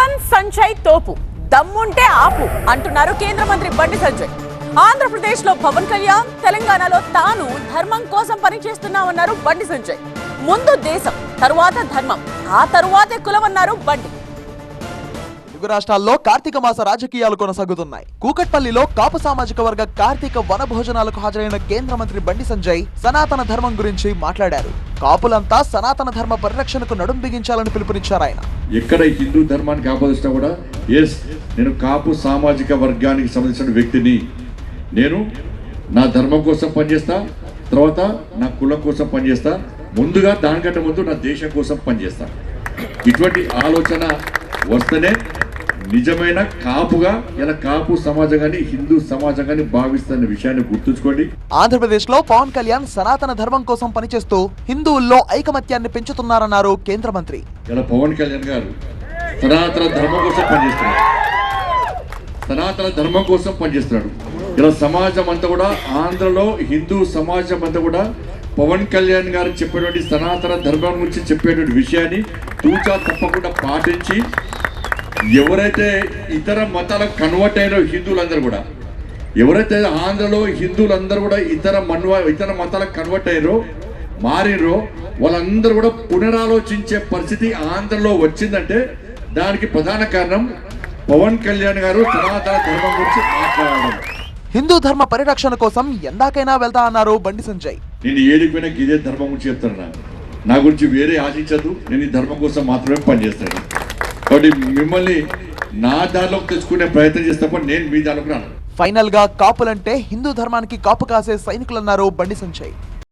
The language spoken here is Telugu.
పవన్ సంజయ్ తోపు. దమ్ముంటే ఆపు అంటున్నారు కేంద్ర మంత్రి బండి సంజయ్. ఆంధ్రప్రదేశ్లో పవన్ కళ్యాణ్ తెలంగాణలో తాను ధర్మం కోసం పనిచేస్తున్నామన్నారు బండి సంజయ్. ముందు దేశం తరువాత ధర్మం ఆ తరువాతే కులమన్నారు బండి. తెలుగు రాష్ట్రాల్లో కార్తీక మాస రాజకీయాలు కొనసాగుతున్నాయి. కూకట్పల్లిలో కాపు సామాజిక వర్గ కార్తీక వన భోజనాలకు హాజరైన కేంద్ర మంత్రి బండి సంజయ్ సనాతన ధర్మం గురించి మాట్లాడారు. కాపులంతా సనాతన ధర్మ పరిరక్షణకు నడుం బిగించాలని పిలుపునిచ్చారు ఆయన. ఎక్కడ హిందూ ధర్మానికి ఆపాదిస్తున్నా కూడా ఎస్ నేను కాపు సామాజిక వర్గానికి సంబంధించిన వ్యక్తిని. నేను నా ధర్మం కోసం పనిచేస్తా తర్వాత నా కులం కోసం పనిచేస్తా ముందుగా దానికంటే ముందు నా దేశం కోసం పనిచేస్తా. ఇటువంటి ఆలోచన వస్తేనే నిజమైన కాపుగా ఇలా కాపు సమాజంగాని హిందూ సమాజంగాని భావిస్తున్న విషయాన్ని గుర్తుంచుకోండి. ఆంధ్రప్రదేశ్లో పవన్ కళ్యాణ్ సనాతన ధర్మం కోసం పనిచేస్తూ హిందువుల్లో ఐకమత్యాన్ని పెంచుతున్నారన్నారు కేంద్ర మంత్రి. ఇలా పవన్ కళ్యాణ్ గారు సనాతన ధర్మం కోసం పనిచేస్తున్నాడు సనాతన ధర్మం కోసం పనిచేస్తున్నాడు. ఇలా సమాజం అంతా కూడా ఆంధ్రలో హిందూ సమాజం అంతా కూడా పవన్ కళ్యాణ్ గారు చెప్పేటువంటి సనాతన ధర్మం గురించి చెప్పేటువంటి విషయాన్ని తూచా తప్పకుండా పాటించి ఎవరైతే ఇతర మతాలకు కన్వర్ట్ అయిన హిందువులందరూ కూడా ఎవరైతే ఆంధ్రలో హిందువులందరూ కూడా ఇతర మన్వ ఇతర మతాలకు కన్వర్ట్ అయ్యారో మారినరో వాళ్ళందరూ కూడా పునరాలోచించే పరిస్థితి ఆంధ్రలో వచ్చిందంటే దానికి ప్రధాన కారణం పవన్ కళ్యాణ్ గారు సనాతన ధర్మం గురించి మాట్లాడడం. హిందూ ధర్మ పరిరక్షణ కోసం ఎందాకైనా వెళ్తా అన్నారు బండి సంజయ్. నేను ఏడికి పోయినా ఇదే ధర్మం గురించి చెప్తాను నా గురించి వేరే ఆశించదు. నేను ఈ ధర్మం కోసం మాత్రమే పనిచేస్తాను. కాబట్టి మిమ్మల్ని నా దానిలోకి తెచ్చుకునే ప్రయత్నం చేస్తాను నేను మీ దానిలోకి రాను. ఫైనల్గా కాపులంటే హిందూ ధర్మానికి కాపు కాసే సైనికులన్నారు బండి సంజయ్